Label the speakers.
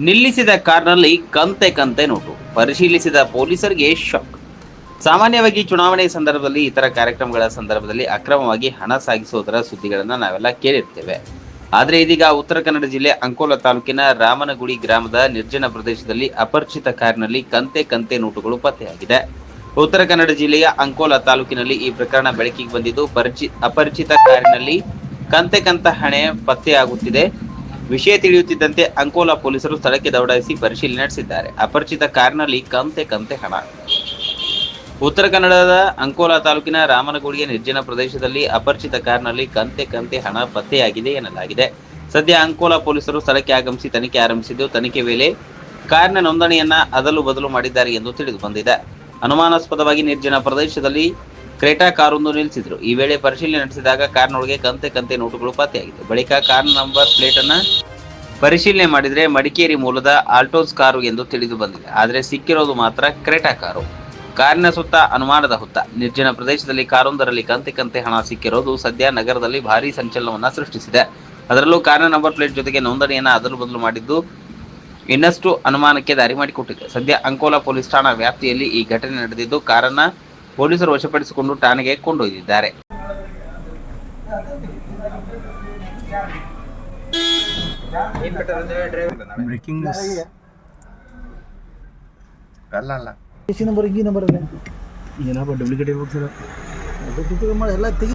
Speaker 1: ನಿಲ್ಲಿಸಿದ ಕಾರ್ನಲ್ಲಿ ಕಂತೆ ಕಂತೆ ನೋಟು. ಪರಿಶೀಲಿಸಿದ ಪೊಲೀಸರಿಗೆ ಶಾಕ್. ಸಾಮಾನ್ಯವಾಗಿ ಚುನಾವಣೆ ಸಂದರ್ಭದಲ್ಲಿ, ಇತರ ಕಾರ್ಯಕ್ರಮಗಳ ಸಂದರ್ಭದಲ್ಲಿ ಅಕ್ರಮವಾಗಿ ಹಣ ಸಾಗಿಸುವುದರ ಸುದ್ದಿಗಳನ್ನು ನಾವೆಲ್ಲ ಕೇಳಿರ್ತೇವೆ. ಆದರೆ ಇದೀಗ ಉತ್ತರ ಕನ್ನಡ ಜಿಲ್ಲೆ ಅಂಕೋಲ ತಾಲೂಕಿನ ರಾಮನಗುಡಿ ಗ್ರಾಮದ ನಿರ್ಜನ ಪ್ರದೇಶದಲ್ಲಿ ಅಪರಿಚಿತ ಕಾರಿನಲ್ಲಿ ಕಂತೆ ಕಂತೆ ನೋಟುಗಳು ಪತ್ತೆಯಾಗಿದೆ. ಉತ್ತರ ಕನ್ನಡ ಜಿಲ್ಲೆಯ ಅಂಕೋಲ ತಾಲೂಕಿನಲ್ಲಿ ಈ ಪ್ರಕರಣ ಬೆಳಕಿಗೆ ಬಂದಿದ್ದು, ಪರಿಚಿ, ಅಪರಿಚಿತ ಕಾರಿನಲ್ಲಿ ಕಂತೆ ಕಂತ ಹಣೆ ಪತ್ತೆಯಾಗುತ್ತಿದೆ. ವಿಷಯ ತಿಳಿಯುತ್ತಿದ್ದಂತೆ ಅಂಕೋಲಾ ಪೊಲೀಸರು ಸ್ಥಳಕ್ಕೆ ದೌಡಾಯಿಸಿ ಪರಿಶೀಲನೆ ನಡೆಸಿದ್ದಾರೆ. ಅಪರಿಚಿತ ಕಾರಿನಲ್ಲಿ ಕಂತೆ ಕಂತೆ ಹಣ. ಉತ್ತರ ಕನ್ನಡದ ಅಂಕೋಲಾ ತಾಲೂಕಿನ ರಾಮನಗುಡಿಯ ನಿರ್ಜನ ಪ್ರದೇಶದಲ್ಲಿ ಅಪರಿಚಿತ ಕಾರ್ನಲ್ಲಿ ಕಂತೆ ಕಂತೆ ಹಣ ಪತ್ತೆಯಾಗಿದೆ ಎನ್ನಲಾಗಿದೆ. ಸದ್ಯ ಅಂಕೋಲಾ ಪೊಲೀಸರು ಸ್ಥಳಕ್ಕೆ ಆಗಮಿಸಿ ತನಿಖೆ ಆರಂಭಿಸಿದ್ದು, ತನಿಖೆ ವೇಳೆ ಕಾರಿನ ನೋಂದಣಿಯನ್ನ ಅದಲು ಬದಲು ಮಾಡಿದ್ದಾರೆ ಎಂದು ತಿಳಿದು ಬಂದಿದೆ ಅನುಮಾನಾಸ್ಪದವಾಗಿ ನಿರ್ಜನ ಪ್ರದೇಶದಲ್ಲಿ ಕ್ರೇಟಾ ಕಾರೊಂದು ನಿಲ್ಲಿಸಿದ್ರು. ಈ ವೇಳೆ ಪರಿಶೀಲನೆ ನಡೆಸಿದಾಗ ಕಾರ್ನೊಳಗೆ ಕಂತೆ ಕಂತೆ ನೋಟುಗಳು ಪತ್ತೆಯಾಗಿತ್ತು ಬಳಿಕ ಕಾರ್ ನಂಬರ್ ಪ್ಲೇಟ್ ಅನ್ನ ಪರಿಶೀಲನೆ ಮಾಡಿದ್ರೆ ಮಡಿಕೇರಿ ಮೂಲದ ಆಲ್ಟೋಸ್ ಕಾರು ಎಂದು ತಿಳಿದು ಬಂದಿದೆ. ಆದರೆ ಸಿಕ್ಕಿರೋದು ಮಾತ್ರ ಕ್ರೇಟಾ ಕಾರು. ಕಾರಿನ ಸುತ್ತ ಅನುಮಾನದ ಹುತ್ತ. ನಿರ್ಜನ ಪ್ರದೇಶದಲ್ಲಿ ಕಾರೊಂದರಲ್ಲಿ ಕಂತೆ ಕಂತೆ ಹಣ ಸಿಕ್ಕಿರೋದು ಸದ್ಯ ನಗರದಲ್ಲಿ ಭಾರೀ ಸಂಚಲನವನ್ನ ಸೃಷ್ಟಿಸಿದೆ. ಅದರಲ್ಲೂ ಕಾರಿನ ನಂಬರ್ ಪ್ಲೇಟ್ ಜೊತೆಗೆ ನೋಂದಣಿಯನ್ನ ಅದಲು ಬದಲು ಮಾಡಿದ್ದು ಇನ್ನಷ್ಟು ಅನುಮಾನಕ್ಕೆ ದಾರಿ ಮಾಡಿಕೊಟ್ಟಿದೆ. ಸದ್ಯ ಅಂಕೋಲಾ ಪೊಲೀಸ್ ಠಾಣಾ ವ್ಯಾಪ್ತಿಯಲ್ಲಿ ಈ ಘಟನೆ ನಡೆದಿದ್ದು, ಕಾರನ್ನ ಪೊಲೀಸರು ವಶಪಡಿಸಿಕೊಂಡು ಠಾಣೆಗೆ ಕೊಂಡೊಯ್ದಿದ್ದಾರೆ.
Speaker 2: ಸಿ ನಂಬರ್ ಈ ನಂಬರ್
Speaker 3: ಏನಪ್ಪ ಡೂಪ್ಲಿಕೇಟ್ ಇರ್ಬೇಕು ಸರ್
Speaker 2: ಟಿಕೆಟ್ ಮಾಡಿ ಎಲ್ಲ ತೆಗಿ